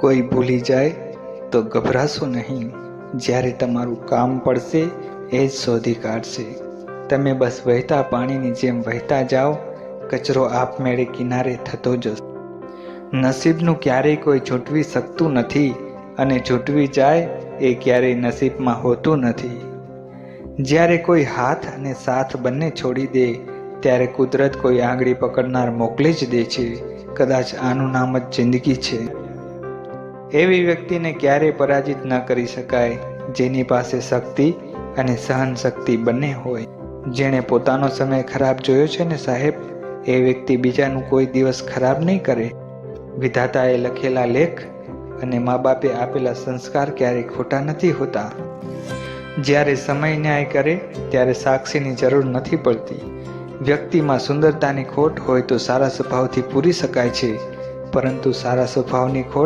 કોઈ ભૂલી જાય તો ગભરાશો નહીં. જ્યારે તમારું કામ પડશે, એ જ શોધી કાઢશે. તમે બસ વહેતા પાણીની જેમ વહેતા જાઓ, કચરો આપમેળે કિનારે થતો જશે. નસીબનું ક્યારેય કોઈ છૂટવી શકતું નથી અને છૂટવી જાય, એ ક્યારેય નસીબમાં હોતું નથી. જ્યારે કોઈ હાથ અને સાથ બંને છોડી દે, ત્યારે કુદરત કોઈ આંગળી પકડનાર મોકલી જ દે છે. કદાચ આનું નામ જ જિંદગી છે. એવી વ્યક્તિને ક્યારેય પરાજિત ન કરી શકાય, જેની પાસે શક્તિ અને સહન શક્તિ બંને હોય. જેણે પોતાનો સમય ખરાબ જોયો છે ને સાહેબ, એ વ્યક્તિ બીજાનું કોઈ દિવસ ખરાબ નહીં કરે. વિધાતાએ લખેલા લેખ અને મા બાપે આપેલા સંસ્કાર ક્યારેય ખોટા નથી હોતા. જ્યારે સમય ન્યાય કરે, ત્યારે સાક્ષીની જરૂર નથી પડતી. વ્યક્તિમાં સુંદરતાની ખોટ હોય તો સારા સ્વભાવથી પૂરી શકાય છે, પરંતુ સારા સ્વભાવની ખોટ